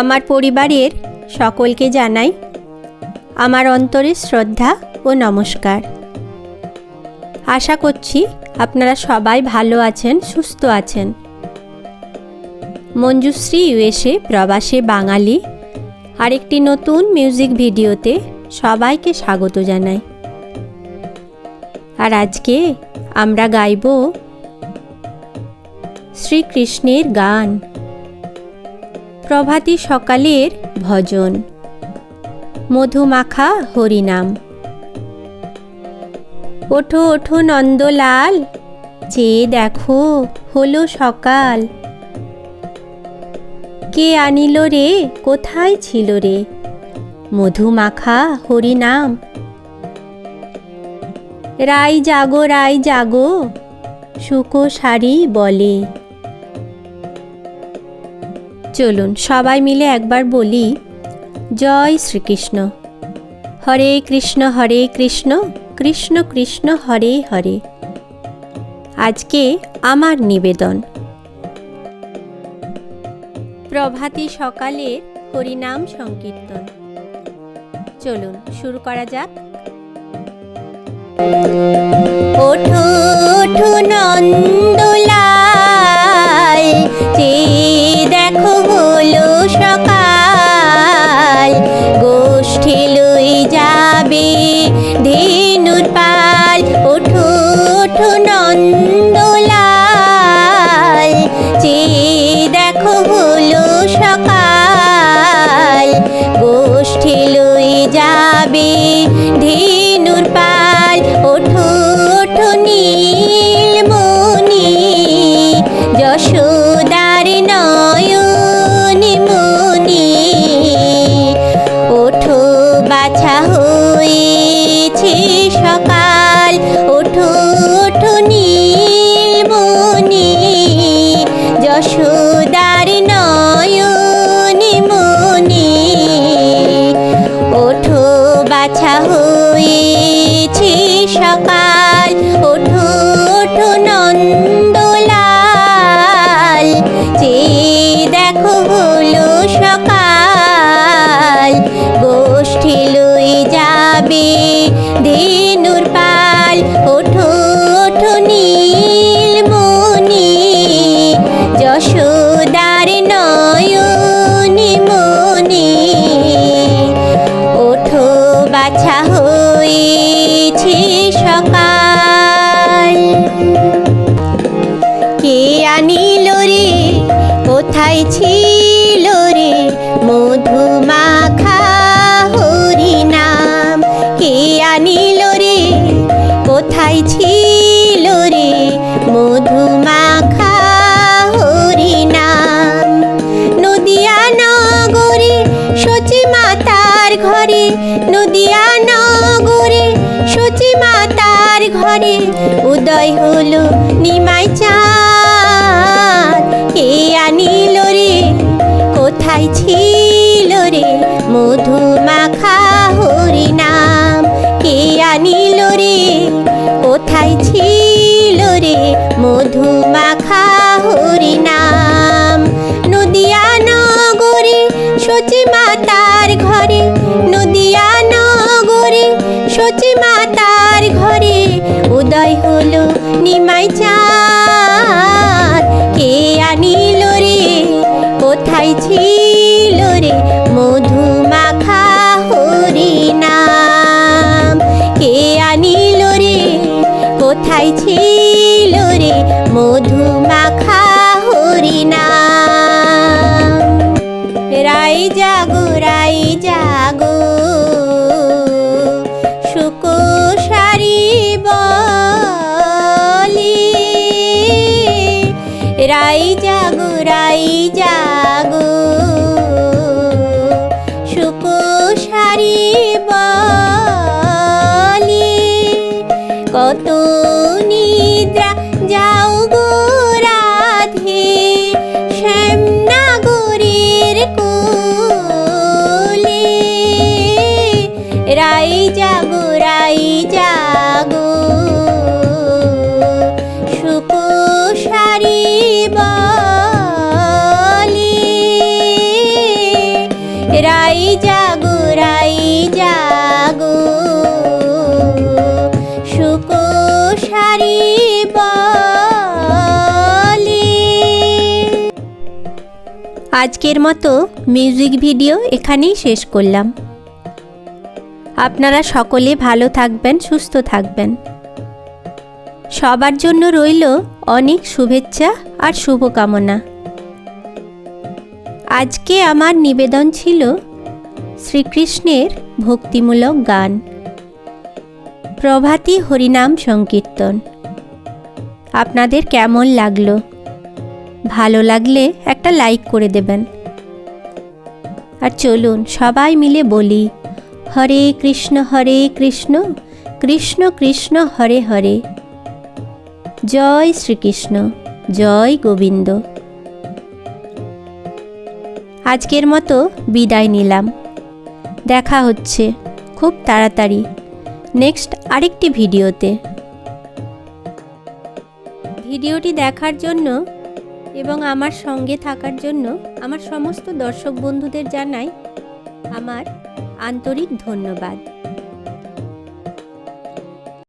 আমার পরিবারের সকলকে জানাই আমার অন্তরের শ্রদ্ধা ও নমস্কার। আশা করছি আপনারা সবাই ভালো আছেন, সুস্থ আছেন। মঞ্জুশ্রী ইউএসএ প্রবাসী বাঙালি আরেকটি নতুন মিউজিক ভিডিওতে সবাইকে স্বাগত জানাই। আর আজকে আমরা গাইব শ্রীকৃষ্ণের গান। প্রভাতী সকালের ভজন। মধুমাখা হরিনাম। ওঠো ওঠো নন্দলাল চেয়ে দেখো হলো সকাল। কে আনিল রে, কোথায় ছিল রে? মধুমাখা হরিনাম। রাই জাগো রাই জাগো, শুকো শাড়ি বলে। চলুন সবাই মিলে একবার বলি, জয় শ্রীকৃষ্ণ। হরে কৃষ্ণ হরে কৃষ্ণ কৃষ্ণ কৃষ্ণ, হরে হরে। আজকে আমার নিবেদন। প্রভাতী সকালে হরিনাম সংকীর্তন। চলুন শুরু করা যাক। যশোদার নয়নি মনি, ওঠো বাছা হয়েছে সকাল, ওঠো ওঠো নন্দলাল চেয়ে দেখো হলো সকাল, গোষ্ঠী লই যাবে ধেনুর কোথায় ছিল রে মধুমাখা হরিনাম কে আনিল রে? কোথায় ছিল রে মধুমাখা হরিনাম নদিয়া নগরে সচি মাতার ঘরে, নদিয়া নগরে সচি মাতার ঘরে, উদয় হলো নিমাই চাঁদ। সচি মাতার ঘরে উদয় হলো নিমাই চাঁদ। কে আনিল রে? কোথায় ছিল রাই জাগু রাই জাগু। শুকো সারি বলি কত রাই জাগো রাই জাগো। সুখ সারি আজকের মতো মিউজিক ভিডিও এখানেই শেষ করলাম। আপনারা সকলে ভালো থাকবেন, সুস্থ থাকবেন। সবার জন্য রইল অনেক শুভেচ্ছা আর শুভকামনা। আজকে আমার নিবেদন ছিল শ্রীকৃষ্ণের ভক্তিমূলক গান। প্রভাতী হরিনাম সংকীর্তন। আপনাদের কেমন লাগল? ভালো লাগলে একটা লাইক করে দেবেন। আর চলুন সবাই মিলে বলি, হরে কৃষ্ণ হরে কৃষ্ণ কৃষ্ণ কৃষ্ণ, হরে হরে। জয় শ্রীকৃষ্ণ, জয় গোবিন্দ। আজকের মতো বিদায় নিলাম। দেখা হচ্ছে খুব তাড়াতাড়ি নেক্সট আরেকটি ভিডিওতে। ভিডিওটি দেখার জন্য এবং আমার সঙ্গে থাকার জন্য আমার সমস্ত দর্শক বন্ধুদের জানাই আমার আন্তরিক ধন্যবাদ।